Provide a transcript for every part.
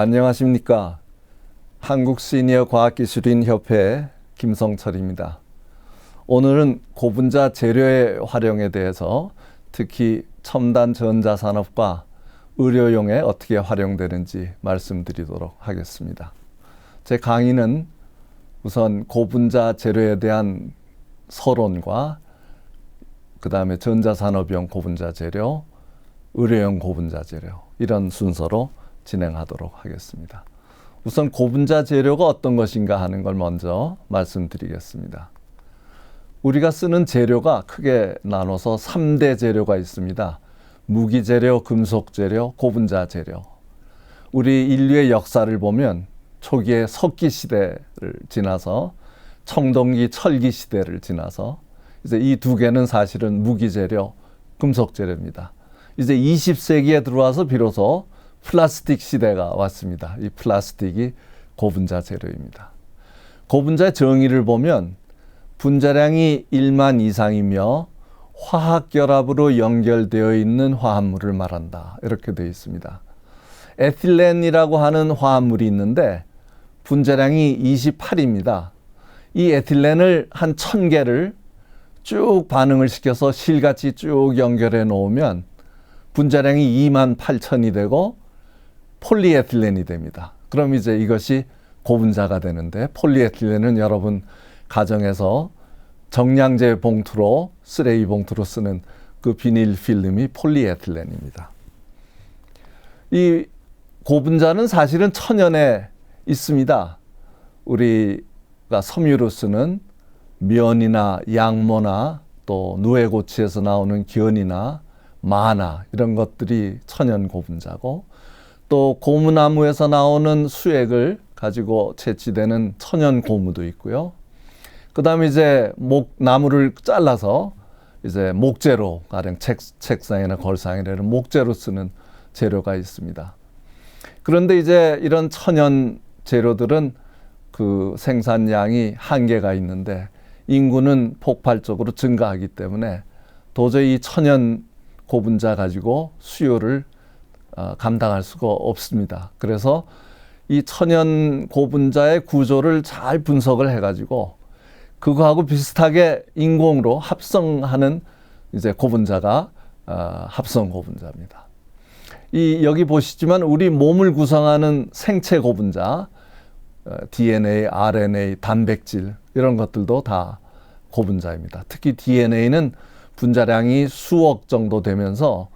안녕하십니까. 한국 시니어 과학기술인 협회 김성철입니다. 오늘은 고분자 재료의 활용에 대해서 특히 첨단 전자 산업과 의료용에 어떻게 활용되는지 말씀드리도록 하겠습니다. 제 강의는 우선 고분자 재료에 대한 서론과 그 다음에 전자산업용 고분자 재료, 의료용 고분자 재료 이런 순서로 진행하도록 하겠습니다. 우선 고분자 재료가 어떤 것인가 하는 걸 먼저 말씀드리겠습니다. 우리가 쓰는 재료가 크게 나눠서 3대 재료가 있습니다. 무기 재료, 금속 재료, 고분자 재료. 우리 인류의 역사를 보면 초기에 석기 시대를 지나서 청동기 철기 시대를 지나서 이제 이 두 개는 사실은 무기 재료, 금속 재료입니다. 이제 20세기에 들어와서 비로소 플라스틱 시대가 왔습니다. 이 플라스틱이 고분자 재료입니다. 고분자 정의를 보면 분자량이 1만 이상이며 화학 결합으로 연결되어 있는 화합물을 말한다. 이렇게 되어 있습니다. 에틸렌이라고 하는 화합물이 있는데 분자량이 28입니다. 이 에틸렌을 한 1000개를 쭉 반응을 시켜서 실같이 쭉 연결해 놓으면 분자량이 2만 8천이 되고 폴리에틸렌이 됩니다. 그럼 이제 이것이 고분자가 되는데 폴리에틸렌은 여러분 가정에서 정량제 봉투로 쓰레기 봉투로 쓰는 그 비닐 필름이 폴리에틸렌입니다. 이 고분자는 사실은 천연에 있습니다. 우리가 섬유로 쓰는 면이나 양모나 또 누에고치에서 나오는 견이나 마나 이런 것들이 천연 고분자고 또 고무나무에서 나오는 수액을 가지고 채취되는 천연 고무도 있고요. 그 다음에 이제 목, 나무를 잘라서 이제 목재로, 가령 책, 책상이나 걸상이라는 목재로 쓰는 재료가 있습니다. 그런데 이제 이런 천연 재료들은 그 생산량이 한계가 있는데 인구는 폭발적으로 증가하기 때문에 도저히 천연 고분자 가지고 수요를 어, 감당할 수가 없습니다. 그래서 이 천연 고분자의 구조를 잘 분석을 해가지고 그거하고 비슷하게 인공으로 합성하는 이제 고분자가 어, 합성 고분자입니다. 이 여기 보시지만 우리 몸을 구성하는 생체 고분자, 어, DNA, RNA, 단백질 이런 것들도 다 고분자입니다. 특히 DNA는 분자량이 수억 정도 되면서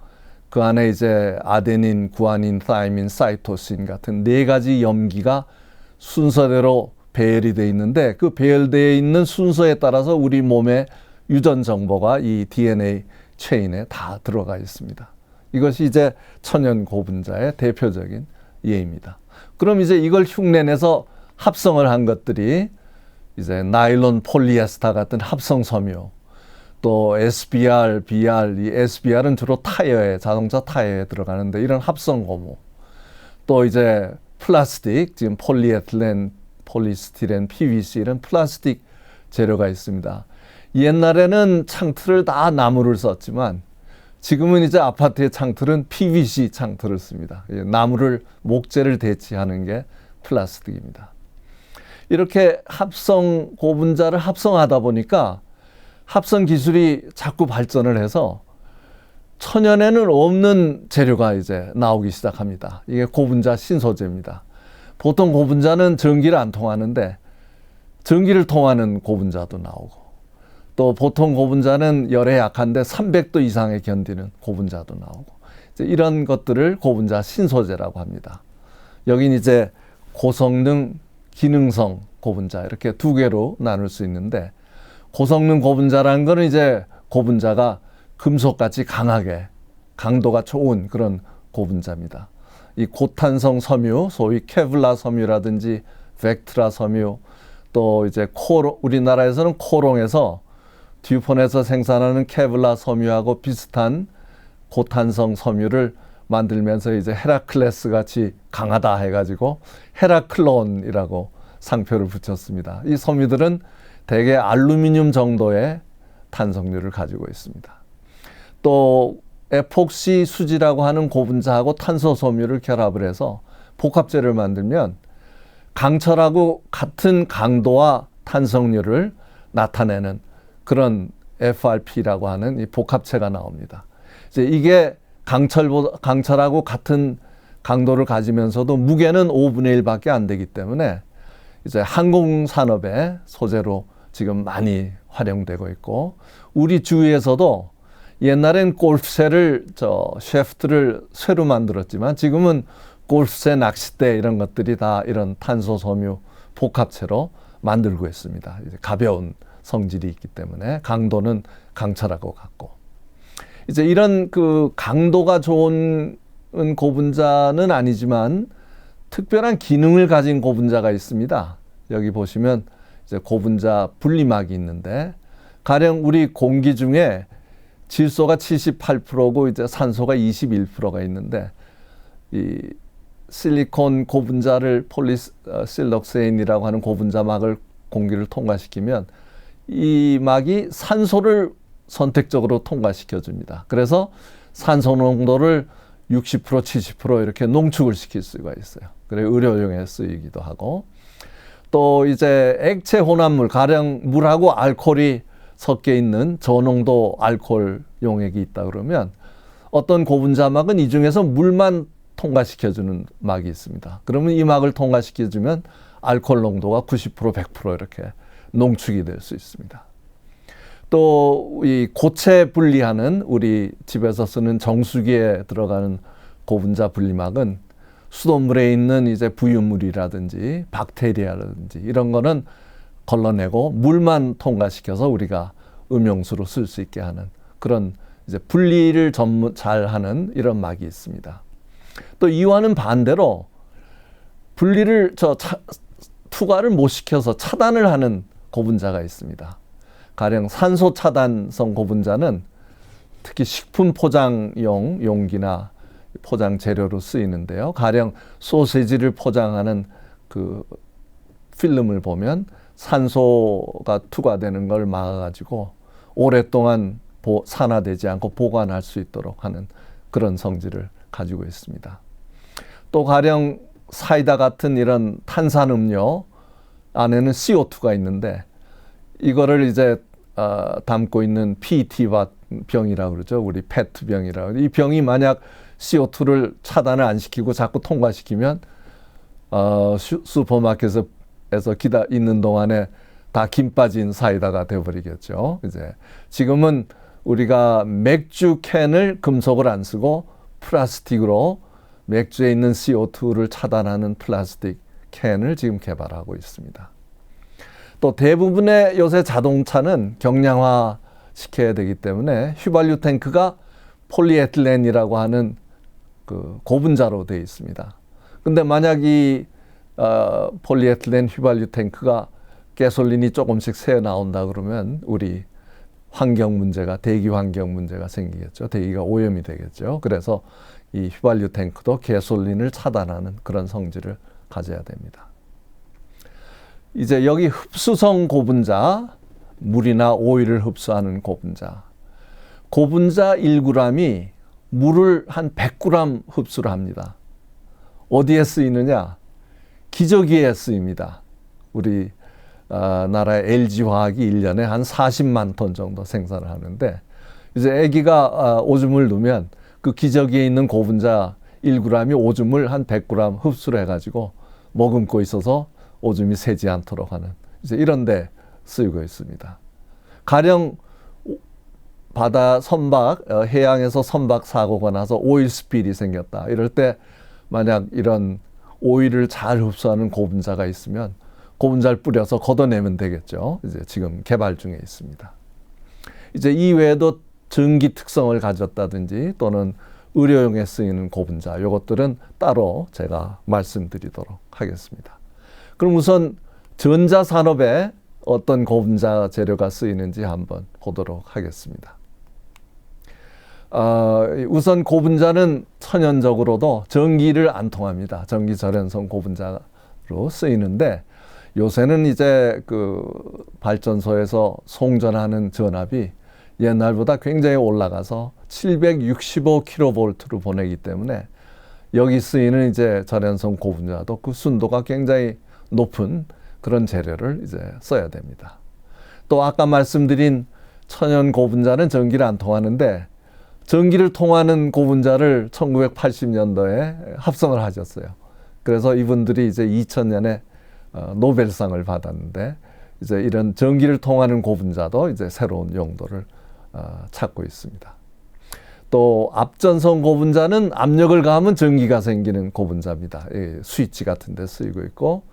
그 안에 이제 아데닌, 구아닌, 타이민, 사이토신 같은 네 가지 염기가 순서대로 배열이 돼 있는데 그 배열되어 있는 순서에 따라서 우리 몸의 유전 정보가 이 DNA 체인에 다 들어가 있습니다. 이것이 이제 천연 고분자의 대표적인 예입니다. 그럼 이제 이걸 흉내내서 합성을 한 것들이 이제 나일론 폴리에스터 같은 합성 섬유, 또 SBR, BR, 이 SBR은 주로 타이어에 자동차 타이어에 들어가는데 이런 합성 고무, 또 이제 플라스틱, 지금 폴리에틸렌, 폴리스티렌, PVC 이런 플라스틱 재료가 있습니다. 옛날에는 창틀을 다 나무를 썼지만 지금은 이제 아파트의 창틀은 PVC 창틀을 씁니다. 나무를 목재를 대체하는 게 플라스틱입니다. 이렇게 합성 고분자를 합성하다 보니까 합성 기술이 자꾸 발전을 해서 천연에는 없는 재료가 이제 나오기 시작합니다. 이게 고분자 신소재입니다. 보통 고분자는 전기를 안 통하는데 전기를 통하는 고분자도 나오고 또 보통 고분자는 열에 약한데 300도 이상에 견디는 고분자도 나오고 이런 것들을 고분자 신소재라고 합니다. 여긴 이제 고성능, 기능성 고분자 이렇게 두 개로 나눌 수 있는데 고성능 고분자라는 거는 이제 고분자가 금속같이 강하게 강도가 좋은 그런 고분자입니다. 이 고탄성 섬유, 소위 케블라 섬유라든지 벡트라 섬유, 또 이제 코로 우리나라에서는 코롱에서 듀폰에서 생산하는 케블라 섬유하고 비슷한 고탄성 섬유를 만들면서 이제 헤라클레스 같이 강하다 해가지고 헤라클론이라고 상표를 붙였습니다. 이 섬유들은 대개 알루미늄 정도의 탄성률을 가지고 있습니다. 또 에폭시 수지라고 하는 고분자하고 탄소 섬유를 결합을 해서 복합재를 만들면 강철하고 같은 강도와 탄성률을 나타내는 그런 FRP라고 하는 이 복합체가 나옵니다. 이제 이게 강철보다 강철하고 같은 강도를 가지면서도 무게는 5분의 1밖에 안 되기 때문에 이제 항공 산업의 소재로 지금 많이 활용되고 있고 우리 주위에서도 옛날엔 골프쇠를 저 셰프트를 쇠로 만들었지만 지금은 골프쇠 낚싯대 이런 것들이 다 이런 탄소 섬유 복합체로 만들고 있습니다. 이제 가벼운 성질이 있기 때문에 강도는 강철하고 같고 이제 이런 그 강도가 좋은 고분자는 아니지만 특별한 기능을 가진 고분자가 있습니다. 여기 보시면 이제 고분자 분리막이 있는데 가령 우리 공기 중에 질소가 78%고 이제 산소가 21%가 있는데 이 실리콘 고분자를 폴리실록세인이라고 하는 고분자 막을 공기를 통과시키면 이 막이 산소를 선택적으로 통과시켜 줍니다. 그래서 산소 농도를 60% 70% 이렇게 농축을 시킬 수가 있어요. 그래 의료용에 쓰이기도 하고 또 이제 액체 혼합물 가령 물하고 알코올이 섞여 있는 저농도 알코올 용액이 있다 그러면 어떤 고분자막은 이 중에서 물만 통과시켜 주는 막이 있습니다. 그러면 이 막을 통과시켜 주면 알코올 농도가 90% 100% 이렇게 농축이 될 수 있습니다. 또 이 고체 분리하는 우리 집에서 쓰는 정수기에 들어가는 고분자 분리막은 수돗물에 있는 이제 부유물이라든지 박테리아라든지 이런 거는 걸러내고 물만 통과시켜서 우리가 음용수로 쓸 수 있게 하는 그런 이제 분리를 전문 잘 하는 이런 막이 있습니다. 또 이와는 반대로 분리를 저 차, 투과를 못 시켜서 차단을 하는 고분자가 있습니다. 가령 산소 차단성 고분자는 특히 식품 포장용 용기나 포장 재료로 쓰이는데요. 가령 소세지를 포장하는 그 필름을 보면 산소가 투과되는 걸 막아가지고 오랫동안 보, 산화되지 않고 보관할 수 있도록 하는 그런 성질을 가지고 있습니다. 또 가령 사이다 같은 이런 탄산음료 안에는 CO2가 있는데 이거를 이제 어, 담고 있는 PET 병이라고 그러죠. 우리 페트 병이라고. 이 병이 만약 CO2를 차단을 안 시키고 자꾸 통과시키면 어, 슈퍼마켓에서 기다 있는 동안에 다 김 빠진 사이다가 되어버리겠죠. 이제 지금은 우리가 맥주 캔을 금속을 안 쓰고 플라스틱으로 맥주에 있는 CO2를 차단하는 플라스틱 캔을 지금 개발하고 있습니다. 또 대부분의 요새 자동차는 경량화 시켜야 되기 때문에 휘발유 탱크가 폴리에틸렌이라고 하는 그 고분자로 되어 있습니다. 근데 만약 이 어, 폴리에틸렌 휘발유 탱크가 가솔린이 조금씩 새 나온다 그러면 우리 환경 문제가 대기 환경 문제가 생기겠죠. 대기가 오염이 되겠죠. 그래서 이 휘발유 탱크도 가솔린을 차단하는 그런 성질을 가져야 됩니다. 이제 여기 흡수성 고분자, 물이나 오일을 흡수하는 고분자. 고분자 1g이 물을 한 100g 흡수를 합니다. 어디에 쓰이느냐? 기저귀에 쓰입니다. 우리 어, 나라의 LG화학이 1년에 한 40만 톤 정도 생산을 하는데 이제 아기가 어, 오줌을 누면 그 기저귀에 있는 고분자 1g이 오줌을 한 100g 흡수를 해가지고 머금고 있어서 오줌이 새지 않도록 하는 이제 이런 데 쓰이고 있습니다. 가령 바다 선박, 어, 해양에서 선박 사고가 나서 오일 스필이 생겼다. 이럴 때 만약 이런 오일을 잘 흡수하는 고분자가 있으면 고분자를 뿌려서 걷어내면 되겠죠. 이제 지금 개발 중에 있습니다. 이제 이 외에도 전기 특성을 가졌다든지 또는 의료용에 쓰이는 고분자 이것들은 따로 제가 말씀드리도록 하겠습니다. 그럼 우선 전자 산업에 어떤 고분자 재료가 쓰이는지 한번 보도록 하겠습니다. 어, 우선 고분자는 천연적으로도 전기를 안 통합니다. 전기 절연성 고분자로 쓰이는데 요새는 이제 그 발전소에서 송전하는 전압이 옛날보다 굉장히 올라가서 765kV로 보내기 때문에 여기 쓰이는 이제 절연성 고분자도 그 순도가 굉장히 높은 그런 재료를 이제 써야 됩니다. 또 아까 말씀드린 천연 고분자는 전기를 안 통하는데 전기를 통하는 고분자를 1980년도에 합성을 하셨어요. 그래서 이분들이 이제 2000년에 어, 노벨상을 받았는데 이제 이런 전기를 통하는 고분자도 이제 새로운 용도를 어, 찾고 있습니다. 또 앞전선 고분자는 압력을 가하면 전기가 생기는 고분자입니다. 스위치 같은 데 쓰이고 있고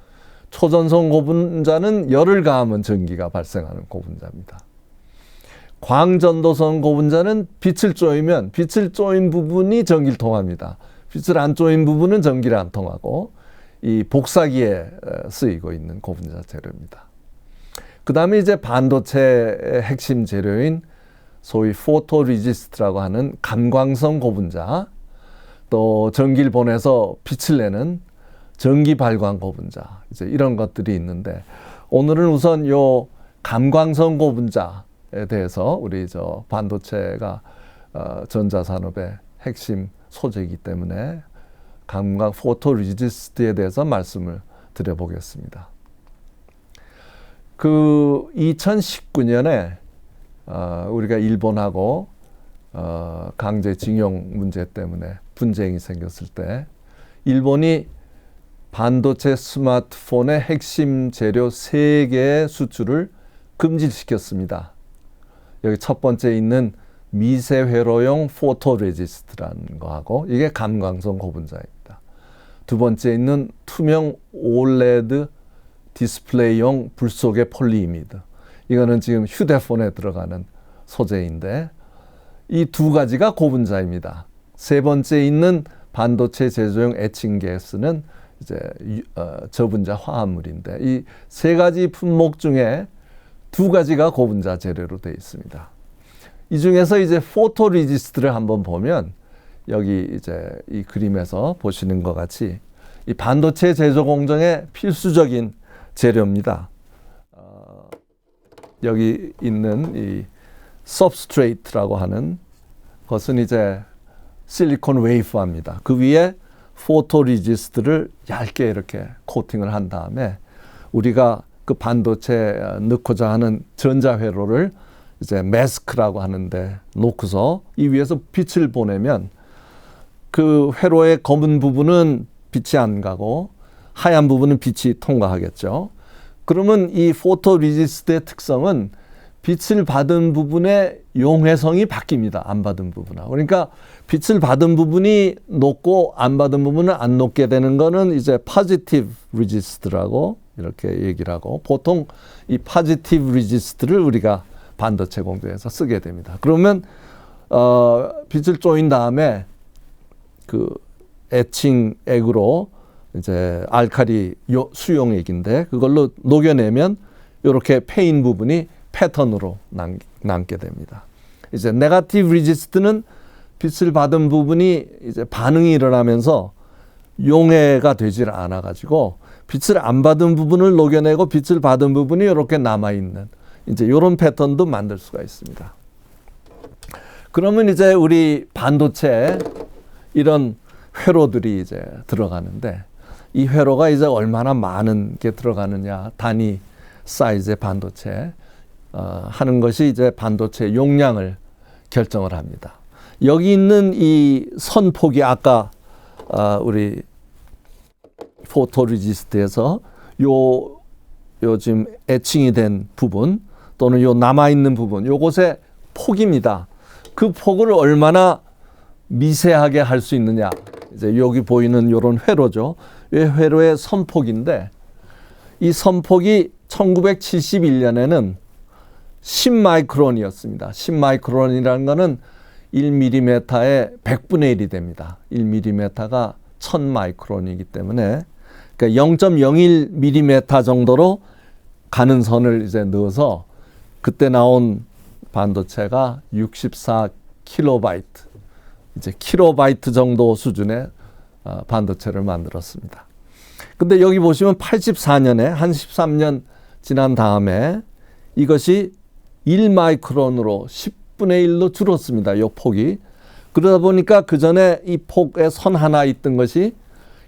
초전선 고분자는 열을 가하면 전기가 발생하는 고분자입니다. 광전도선 고분자는 빛을 쪼이면 빛을 쪼인 부분이 전기를 통합니다. 빛을 안 쪼인 부분은 전기를 안 통하고 이 복사기에 쓰이고 있는 고분자 재료입니다. 그 다음에 이제 반도체의 핵심 재료인 소위 포토리지스트라고 하는 감광성 고분자, 또 전기를 보내서 빛을 내는 전기 발광 고분자, 이제 이런 것들이 있는데 오늘은 우선 요 감광성 고분자에 대해서 우리 저 반도체가 어, 전자산업의 핵심 소재이기 때문에 감광 포토리지스트에 대해서 말씀을 드려보겠습니다. 그 2019년에 어, 우리가 일본하고 어, 강제징용 문제 때문에 분쟁이 생겼을 때 일본이 반도체 스마트폰의 핵심 재료 세 개의 수출을 금지시켰습니다. 여기 첫 번째 있는 미세 회로용 포토레지스트라는 거하고 이게 감광성 고분자입니다. 두 번째 있는 투명 올레드 디스플레이용 불속의 폴리이미드. 이거는 지금 휴대폰에 들어가는 소재인데 이 두 가지가 고분자입니다. 세 번째 있는 반도체 제조용 에칭 가스는 이제 어, 저분자 화합물인데 이 세 가지 품목 중에 두 가지가 고분자 재료로 되어 있습니다. 이 중에서 이제 포토리지스트를 한번 보면 여기 이제 이 그림에서 보시는 것 같이 이 반도체 제조 공정의 필수적인 재료입니다. 어, 여기 있는 이 substrate라고 하는 것은 이제 실리콘 웨이퍼입니다. 그 위에 포토리지스트를 얇게 이렇게 코팅을 한 다음에 우리가 그 반도체 넣고자 하는 전자회로를 이제 마스크라고 하는데 놓고서 이 위에서 빛을 보내면 그 회로의 검은 부분은 빛이 안 가고 하얀 부분은 빛이 통과하겠죠. 그러면 이 포토 리지스트의 특성은 빛을 받은 부분의 용해성이 바뀝니다. 안 받은 부분하고. 그러니까 빛을 받은 부분이 높고 안 받은 부분은 안 높게 되는 거는 이제 positive resist라고 이렇게 얘기를 하고 보통 이 positive resist를 우리가 반도체 공정에서 쓰게 됩니다. 그러면 어 빛을 쪼인 다음에 그 에칭 액으로 이제 알카리 수용 액인데 그걸로 녹여내면 이렇게 패인 부분이 패턴으로 남, 남게 됩니다. 이제 네가티브 리지스트는 빛을 받은 부분이 이제 반응이 일어나면서 용해가 되질 않아 가지고 빛을 안 받은 부분을 녹여내고 빛을 받은 부분이 이렇게 남아 있는 이제 이런 패턴도 만들 수가 있습니다. 그러면 이제 우리 반도체 이런 회로들이 이제 들어가는데 이 회로가 이제 얼마나 많은 게 들어가느냐 단위 사이즈의 반도체 어, 하는 것이 이제 반도체 용량을 결정을 합니다. 여기 있는 이 선폭이 아까 어, 우리 포토리지스트에서 요 요즘 애칭이 된 부분 또는 요 남아 있는 부분 요곳의 폭입니다. 그 폭을 얼마나 미세하게 할 수 있느냐. 이제 여기 보이는 요런 회로죠. 이 회로의 선폭인데 이 선폭이 1971년에는 10마이크론이었습니다. 10마이크론이라는 거는 1mm의 100분의 1이 됩니다. 1mm가 1000마이크론이기 때문에 그러니까 0.01mm 정도로 가는 선을 이제 넣어서 그때 나온 반도체가 64킬로바이트 이제 킬로바이트 정도 수준의 어, 반도체를 만들었습니다. 근데 여기 보시면 84년에 한 13년 지난 다음에 이것이 1마이크론으로 10분의 1로 줄었습니다. 이 폭이. 그러다 보니까 그 전에 이 폭에 선 하나 있던 것이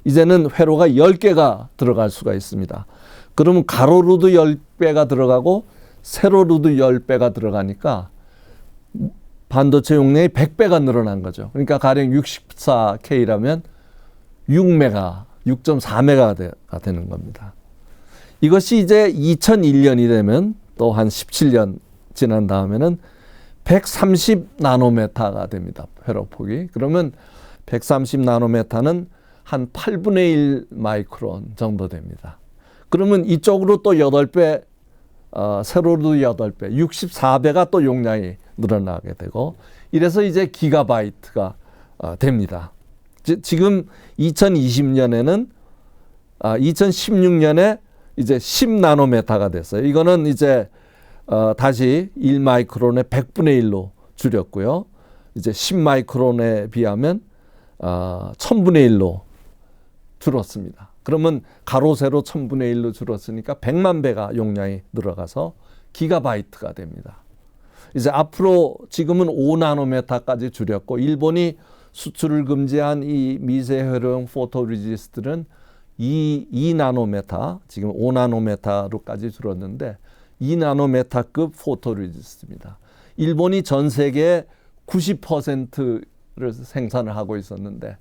이제는 회로가 10개가 들어갈 수가 있습니다. 그러면 가로로도 10배가 들어가고 세로로도 10배가 들어가니까 반도체 용량이 100배가 늘어난 거죠. 그러니까 가령 64K라면 6메가, 6.4메가가 되는 겁니다. 이것이 이제 2001년이 되면 또 한 17년 지난 다음에는 130 나노메타가 됩니다. 회로 폭이. 그러면 130 나노메타는 한 8분의 1 마이크론 정도 됩니다. 그러면 이쪽으로 또 8배, 어, 세로도 8배, 64배가 또 용량이 늘어나게 되고 이래서 이제 기가바이트가 어, 됩니다. 지, 지금 2020년에는 아, 2016년에 이제 10 나노메타가 됐어요. 이거는 이제 어, 다시 1 마이크론의 100분의 1로 줄였고요. 이제 10 마이크론에 비하면 어, 1000분의 1로 줄었습니다. 그러면 가로 세로 1000분의 1로 줄었으니까 100만 배가 용량이 늘어가서 기가바이트가 됩니다. 이제 앞으로 지금은 5나노메타까지 줄였고 일본이 수출을 금지한 이 미세혈용 포토리지스트는 2, 2나노메타, 지금 5나노메타로까지 줄었는데 2나노메타급 포토리지스트입니다. 일본이 전 세계 90%를 생산을 하고 있었는데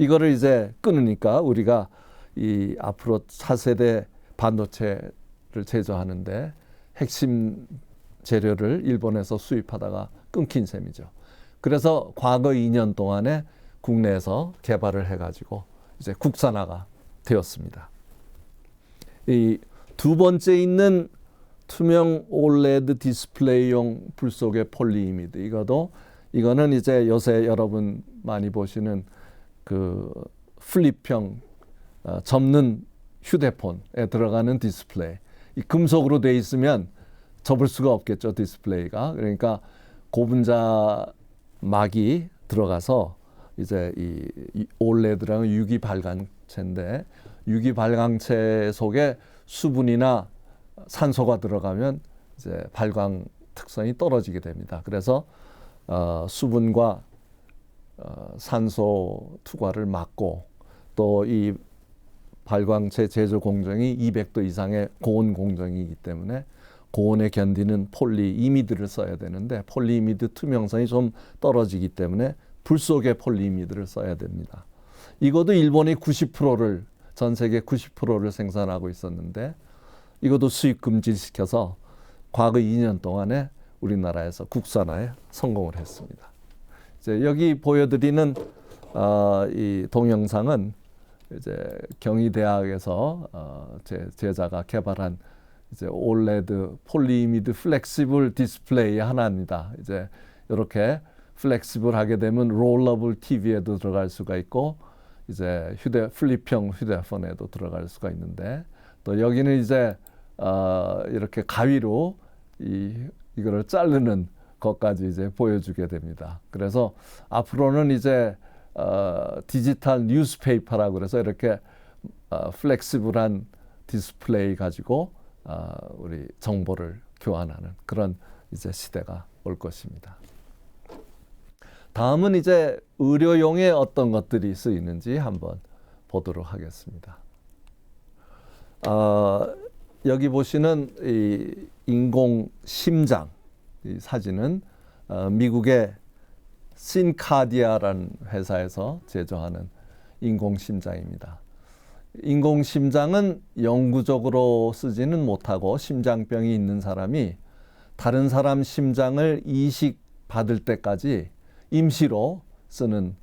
이거를 이제 끊으니까 우리가 이 앞으로 차세대 반도체를 제조하는데 핵심 재료를 일본에서 수입하다가 끊긴 셈이죠. 그래서 과거 2년 동안에 국내에서 개발을 해가지고 이제 국산화가 되었습니다. 이 두 번째 있는 투명 올레드 디스플레이용 불 속의 폴리이미드 이거도 이거는 이제 요새 여러분 많이 보시는 그 플립형 어, 접는 휴대폰에 들어가는 디스플레이 이 금속으로 돼 있으면 접을 수가 없겠죠 디스플레이가 그러니까 고분자 막이 들어가서 이제 이 올레드라는 유기 발광체인데 유기 발광체 속에 수분이나 산소가 들어가면 이제 발광 특성이 떨어지게 됩니다. 그래서 어, 수분과 어, 산소 투과를 막고 또 이 발광체 제조 공정이 200도 이상의 고온 공정이기 때문에 고온에 견디는 폴리이미드를 써야 되는데 폴리이미드 투명성이 좀 떨어지기 때문에 불 속의 폴리이미드를 써야 됩니다. 이것도 일본이 90%를 전 세계 90%를 생산하고 있었는데 이것도 수입 금지시켜서 과거 2년 동안에 우리나라에서 국산화에 성공을 했습니다. 여기 보여드리는 어, 이 동영상은 이제 경희대학에서 어, 제 제자가 개발한 이제 올레드 폴리이미드 플렉시블 디스플레이 하나입니다. 이제 이렇게 플렉시블하게 되면 롤러블 TV에도 들어갈 수가 있고 이제 휴대 플립형 휴대폰에도 들어갈 수가 있는데 또 여기는 이제 어, 이렇게 가위로 이 이거를 자르는 것까지 이제 보여주게 됩니다. 그래서 앞으로는 이제 어, 디지털 뉴스페이퍼라고 그래서 이렇게 어, 플렉시블한 디스플레이 가지고 어, 우리 정보를 교환하는 그런 이제 시대가 올 것입니다. 다음은 이제 의료용에 어떤 것들이 쓰이는지 한번 보도록 하겠습니다. 어, 여기 보시는 이 인공 심장 이 사진은 어, 미국의 신카디아라는 회사에서 제조하는 인공 심장입니다. 인공 심장은 영구적으로 쓰지는 못하고 심장병이 있는 사람이 다른 사람 심장을 이식 받을 때까지 임시로 쓰는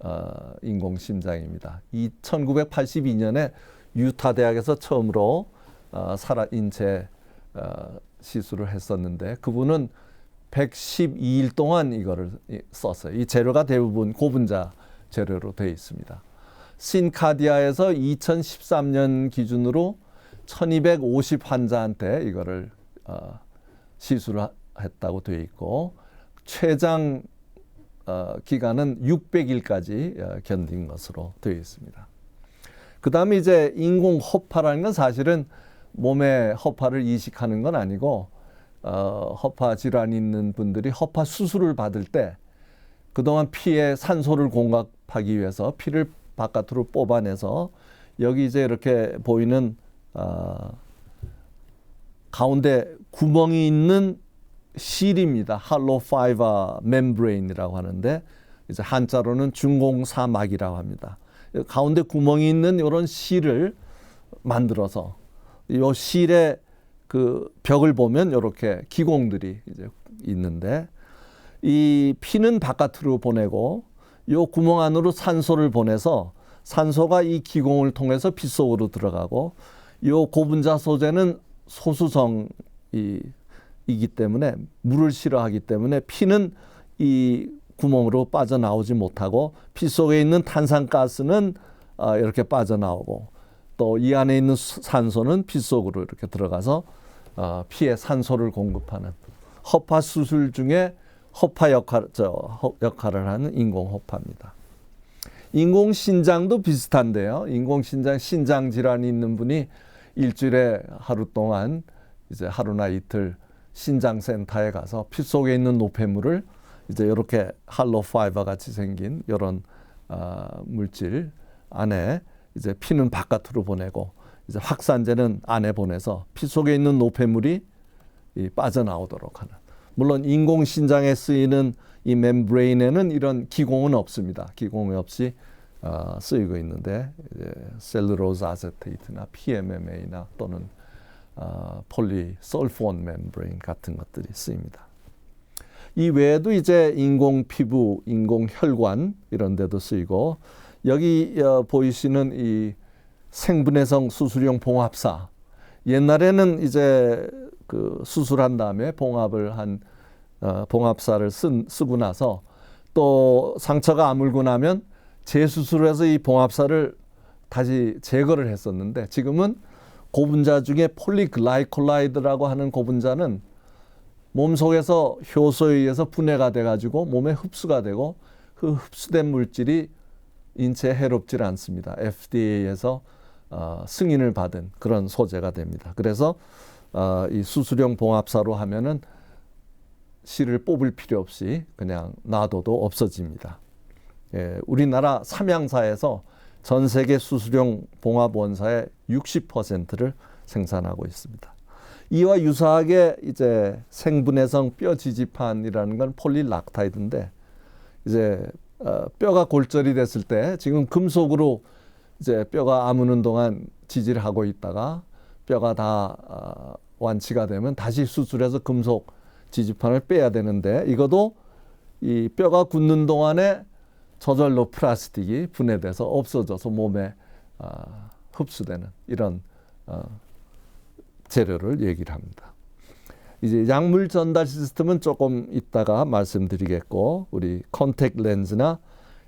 어, 인공 심장입니다. 이 1982년에 유타 대학에서 처음으로 어, 살아 인체 어, 시술을 했었는데 그분은 112일 동안 이거를 썼어요. 이 재료가 대부분 고분자 재료로 되어 있습니다. 신카디아에서 2013년 기준으로 1250 환자한테 이거를 어, 시술을 했다고 되어 있고 최장 어, 기간은 600일까지 어, 견딘 것으로 되어 있습니다. 그 다음에 이제 인공 허파라는 건 사실은 몸에 허파를 이식하는 건 아니고 어, 허파 질환이 있는 분들이 허파 수술을 받을 때 그동안 피에 산소를 공급하기 위해서 피를 바깥으로 뽑아내서 여기 이제 이렇게 보이는 어, 가운데 구멍이 있는 실입니다. 할로 파이바 멤브레인이라고 하는데 이제 한자로는 중공사막이라고 합니다. 가운데 구멍이 있는 이런 실을 만들어서 이 실의 그 벽을 보면 이렇게 기공들이 이제 있는데 이 피는 바깥으로 보내고 요 구멍 안으로 산소를 보내서 산소가 이 기공을 통해서 피 속으로 들어가고 요 고분자 소재는 소수성 이 이기 때문에 물을 싫어하기 때문에 피는 이 구멍으로 빠져나오지 못하고 피 속에 있는 탄산가스는 어, 이렇게 빠져나오고 또 이 안에 있는 산소는 피 속으로 이렇게 들어가서 어, 피에 산소를 공급하는 허파 수술 중에 허파 역할 저 허, 역할을 하는 인공 허파입니다. 인공 신장도 비슷한데요. 인공 신장 신장 질환이 있는 분이 일주일에 하루 동안 이제 하루나 이틀 신장 센터에 가서 피 속에 있는 노폐물을 이제 이렇게 할로 파이버 같이 생긴 이런 어, 물질 안에 이제 피는 바깥으로 보내고 이제 확산제는 안에 보내서 피 속에 있는 노폐물이 이 빠져나오도록 하는. 물론 인공 신장에 쓰이는 이 멤브레인에는 이런 기공은 없습니다. 기공이 없이 어, 쓰이고 있는데 셀루로즈 아세테이트나 PMMA나 또는 어, 폴리솔폰 멤브레인 같은 것들이 쓰입니다. 이 외에도 이제 인공 피부, 인공 혈관 이런 데도 쓰이고 여기 어, 보이시는 이 생분해성 수술용 봉합사. 옛날에는 이제 그 수술한 다음에 봉합을 한 어, 봉합사를 쓴, 쓰고 나서 또 상처가 아물고 나면 재수술을 해서 이 봉합사를 다시 제거를 했었는데 지금은 고분자 중에 폴리글라이콜라이드라고 하는 고분자는 몸 속에서 효소에 의해서 분해가 돼가지고 몸에 흡수가 되고 그 흡수된 물질이 인체에 해롭지 않습니다. FDA에서 어, 승인을 받은 그런 소재가 됩니다. 그래서 어, 이 수술용 봉합사로 하면은 실을 뽑을 필요 없이 그냥 놔둬도 없어집니다. 예, 우리나라 삼양사에서 전 세계 수술용 봉합 원사의 60%를 생산하고 있습니다. 이와 유사하게 이제 생분해성 뼈 지지판이라는 건 폴리락타이드인데 이제 어, 뼈가 골절이 됐을 때 지금 금속으로 이제 뼈가 아무는 동안 지지를 하고 있다가 뼈가 다 어, 완치가 되면 다시 수술해서 금속 지지판을 빼야 되는데 이것도 이 뼈가 굳는 동안에 저절로 플라스틱이 분해돼서 없어져서 몸에 어, 흡수되는 이런 어, 재료를 얘기를 합니다. 이제 약물 전달 시스템은 조금 이따가 말씀드리겠고 우리 컨택 렌즈나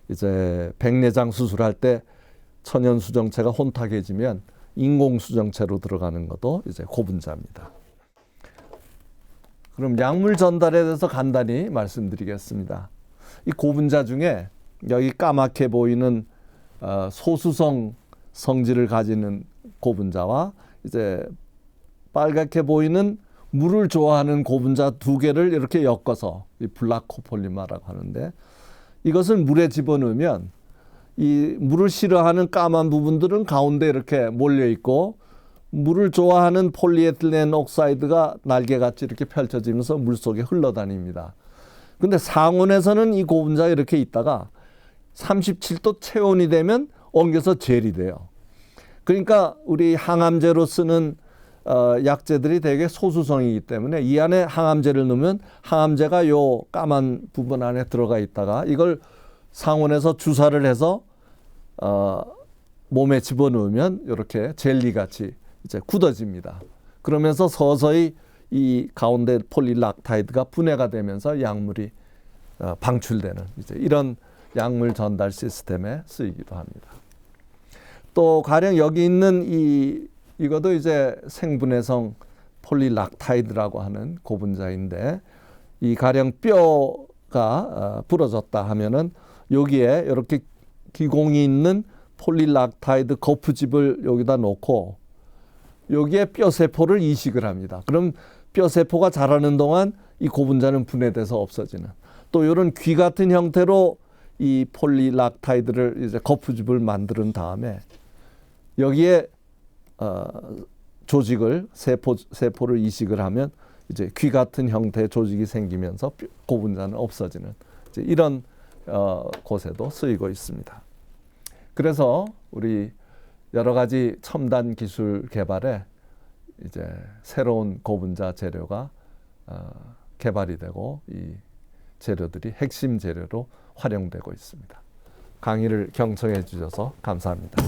이제 백내장 수술할 때 천연 수정체가 혼탁해지면 인공 수정체로 들어가는 것도 이제 고분자입니다. 그럼 약물 전달에 대해서 간단히 말씀드리겠습니다. 이 고분자 중에 여기 까맣게 보이는 어, 소수성 성질을 가지는 고분자와 이제 빨갛게 보이는 물을 좋아하는 고분자 두 개를 이렇게 엮어서 이 블라코폴리마라고 하는데 이것을 물에 집어넣으면 이 물을 싫어하는 까만 부분들은 가운데 이렇게 몰려 있고 물을 좋아하는 폴리에틸렌 옥사이드가 날개같이 이렇게 펼쳐지면서 물 속에 흘러다닙니다. 근데 상온에서는 이 고분자가 이렇게 있다가 37도 체온이 되면 옮겨서 젤이 돼요. 그러니까 우리 항암제로 쓰는 어, 약제들이 대개 소수성이기 때문에 이 안에 항암제를 넣으면 항암제가 요 까만 부분 안에 들어가 있다가 이걸 상온에서 주사를 해서 어, 몸에 집어넣으면 이렇게 젤리 같이 이제 굳어집니다. 그러면서 서서히 이 가운데 폴리락타이드가 분해가 되면서 약물이 어, 방출되는 이제 이런 약물 전달 시스템에 쓰이기도 합니다. 또 가령 여기 있는 이 이것도 이제 생분해성 폴리락타이드라고 하는 고분자인데 이 가령 뼈가 어, 부러졌다 하면은 여기에 이렇게 기공이 있는 폴리락타이드 거푸집을 여기다 놓고 여기에 뼈 세포를 이식을 합니다. 그럼 뼈 세포가 자라는 동안 이 고분자는 분해돼서 없어지는. 또 이런 귀 같은 형태로 이 폴리락타이드를 이제 거푸집을 만드는 다음에 여기에 어, 조직을 세포 세포를 이식을 하면 이제 귀 같은 형태의 조직이 생기면서 뼈- 고분자는 없어지는 이런 어, 곳에도 쓰이고 있습니다. 그래서 우리 여러 가지 첨단 기술 개발에 이제 새로운 고분자 재료가 어, 개발이 되고 이 재료들이 핵심 재료로 활용되고 있습니다. 강의를 경청해 주셔서 감사합니다.